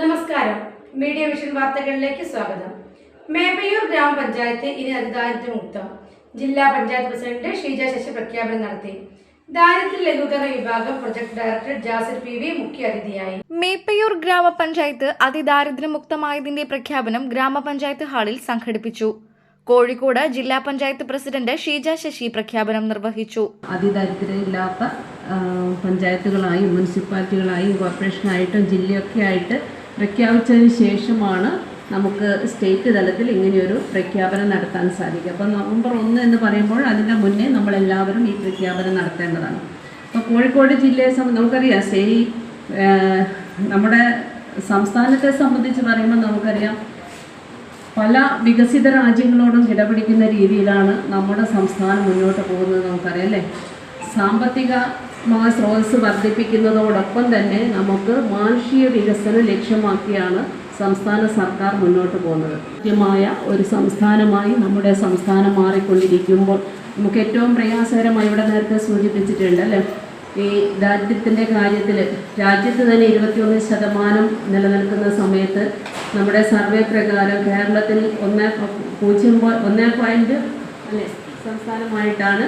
നമസ്കാരം. Media vision വാർത്തകളിലേക്ക് സ്വാഗതം. മേപ്പയൂർ ഗ്രാമപഞ്ചായത്ത് ഇനി അതിദാരിദ്ര്യമുക്തം. ജില്ലാ പഞ്ചായത്ത് പ്രസിഡന്റ് ഷീജ ശശി പ്രഖ്യാപനം നടത്തി. ദാരിദ്ര്യ ലഘൂകരണ വിഭാഗം project director Jasir P V മുഖ്യാതിഥിയായി. മേപ്പയൂർ ഗ്രാമപഞ്ചായത്ത് അതിദാരിദ്ര്യമുക്തമായതിന്റെ പ്രഖ്യാപനം ഗ്രാമപഞ്ചായത്ത് ഹാളിൽ സംഘടിപ്പിച്ചു. കോഴിക്കോട് ജില്ലാ പഞ്ചായത്ത് പ്രസിഡന്റ് ഷീജ ശശി പ്രഖ്യാപനം നിർവഹിച്ചു. അതിദാരിദ്ര്യമില്ലാത്ത പഞ്ചായത്തുകളായും മുനിസിപ്പാലിറ്റികളായും കോർപ്പറേഷനായിട്ടും ജില്ലയൊക്കെ ആയിട്ട് പ്രഖ്യാപിച്ചതിന് ശേഷമാണ് നമുക്ക് സ്റ്റേറ്റ് തലത്തിൽ ഇങ്ങനെയൊരു പ്രഖ്യാപനം നടത്താൻ സാധിക്കും അപ്പോൾ നവംബർ ഒന്ന് എന്ന് പറയുമ്പോൾ അതിന്റെ മുന്നേ നമ്മളെല്ലാവരും ഈ പ്രഖ്യാപനം നടത്തേണ്ടതാണ്. അപ്പോൾ കോഴിക്കോട് ജില്ലയെ സംബന്ധിച്ച് നമുക്കറിയാം സ്റ്റേ നമ്മുടെ സംസ്ഥാനത്തെ സംബന്ധിച്ച് പറയുമ്പോൾ നമുക്കറിയാം പല വികസിത രാജ്യങ്ങളോടും കിടപിടിക്കുന്ന രീതിയിലാണ് നമ്മുടെ സംസ്ഥാനം മുന്നോട്ട് പോകുന്നത് നമുക്കറിയാം അല്ലേ? സാമ്പത്തികമായ സ്രോതസ് വർദ്ധിപ്പിക്കുന്നതോടൊപ്പം തന്നെ നമുക്ക് മാനുഷിക വികസനം ലക്ഷ്യമാക്കിയാണ് സംസ്ഥാന സർക്കാർ മുന്നോട്ട് പോകുന്നത്. കൃത്യമായ ഒരു സംസ്ഥാനമായി നമ്മുടെ സംസ്ഥാനം മാറിക്കൊണ്ടിരിക്കുമ്പോൾ നമുക്ക് ഏറ്റവും പ്രയാസകരമായി ഇവിടെ നേരത്തെ സൂചിപ്പിച്ചിട്ടുണ്ട് അല്ലേ? ഈ ദാരിദ്ര്യത്തിന്റെ കാര്യത്തിൽ രാജ്യത്ത് തന്നെ ഇരുപത്തിയൊന്ന് ശതമാനം നിലനിൽക്കുന്ന സമയത്ത് നമ്മുടെ സർവേ പ്രകാരം കേരളത്തിൽ ഒന്ന് പൂജ്യം ഒന്ന് പോയിന്റ് അല്ലേ? സംസ്ഥാനമായിട്ടാണ്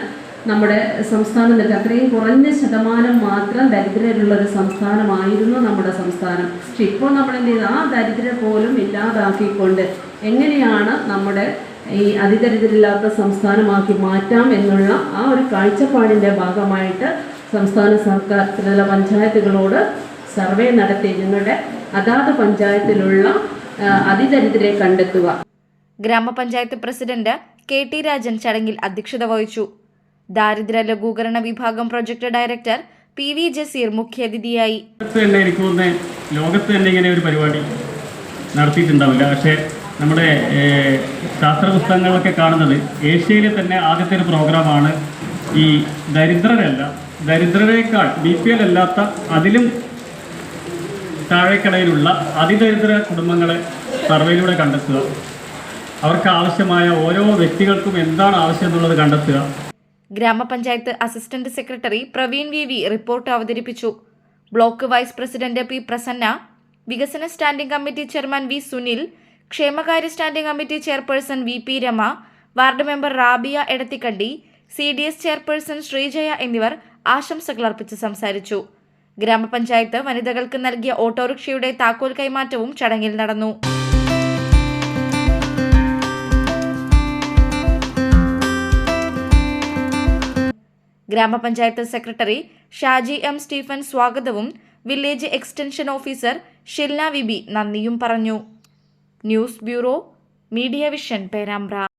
നമ്മുടെ സംസ്ഥാനം നിൽക്കുക അത്രയും കുറഞ്ഞ ശതമാനം മാത്രം ദരിദ്രരുള്ള ഒരു സംസ്ഥാനമായിരുന്നു നമ്മുടെ സംസ്ഥാനം. പക്ഷെ ഇപ്പോൾ നമ്മൾ എന്ത് ചെയ്തു? ആ ദരിദ്രർ പോലും ഇല്ലാതാക്കിക്കൊണ്ട് എങ്ങനെയാണ് നമ്മുടെ ഈ അതിദരിദ്രരില്ലാത്ത സംസ്ഥാനമാക്കി മാറ്റാം എന്നുള്ള ആ ഒരു കാഴ്ചപ്പാടിന്റെ ഭാഗമായിട്ട് സംസ്ഥാന സർക്കാർ ത്രിതല പഞ്ചായത്തുകളോട് സർവേ നടത്തി നിങ്ങളുടെ അതാത് പഞ്ചായത്തിലുള്ള അതിദരിദ്രരെ കണ്ടെത്തുക. ഗ്രാമപഞ്ചായത്ത് പ്രസിഡന്റ് കെ ടി രാജൻ ചടങ്ങിൽ അധ്യക്ഷത വഹിച്ചു. ദാരിദ്ര്യ ലഘൂകരണ വിഭാഗം project director P V Jaseer മുഖ്യാതിഥിയായി. ലോകത്ത് തന്നെ ഇങ്ങനെ ഒരു പരിപാടി നടത്തിയിട്ടുണ്ടാവില്ല. പക്ഷേ നമ്മുടെ ശാസ്ത്ര പുസ്തകങ്ങളിലൊക്കെ കാണുന്നത് ഏഷ്യയിലെ തന്നെ ആദ്യത്തെ ഒരു പ്രോഗ്രാമാണ് ഈ ദരിദ്രരല്ല. ദരിദ്രരേക്കാൾ ബി പി എൽ അല്ലാത്ത അതിലും താഴേക്കടയിലുള്ള അതിദരിദ്ര കുടുംബങ്ങളെ സർവേയിലൂടെ കണ്ടെത്തുക. അവർക്ക് ആവശ്യമായ ഓരോ വ്യക്തികൾക്കും എന്താണ് ആവശ്യം എന്നുള്ളത് കണ്ടെത്തുക. ഗ്രാമപഞ്ചായത്ത് assistant secretary Praveen V V report അവതരിപ്പിച്ചു. Block vice president P Prasanna വികസന standing committee chairman V Sunil ക്ഷേമകാര്യ standing committee chairperson V P Rama ward member Rabiya Edathikandi C D S chairperson Sreejaya എന്നിവർ ആശംസകൾ അർപ്പിച്ച് സംസാരിച്ചു. ഗ്രാമപഞ്ചായത്ത് വനിതകൾക്ക് നൽകിയ ഓട്ടോറിക്ഷയുടെ താക്കോൽ കൈമാറ്റവും ചടങ്ങിൽ നടന്നു. ഗ്രാമപഞ്ചായത്ത് സെക്രട്ടറി ഷാജി എം സ്റ്റീഫൻ സ്വാഗതവും village extension officer Shilna V B നന്ദിയും പറഞ്ഞു. News bureau media vision Perambra.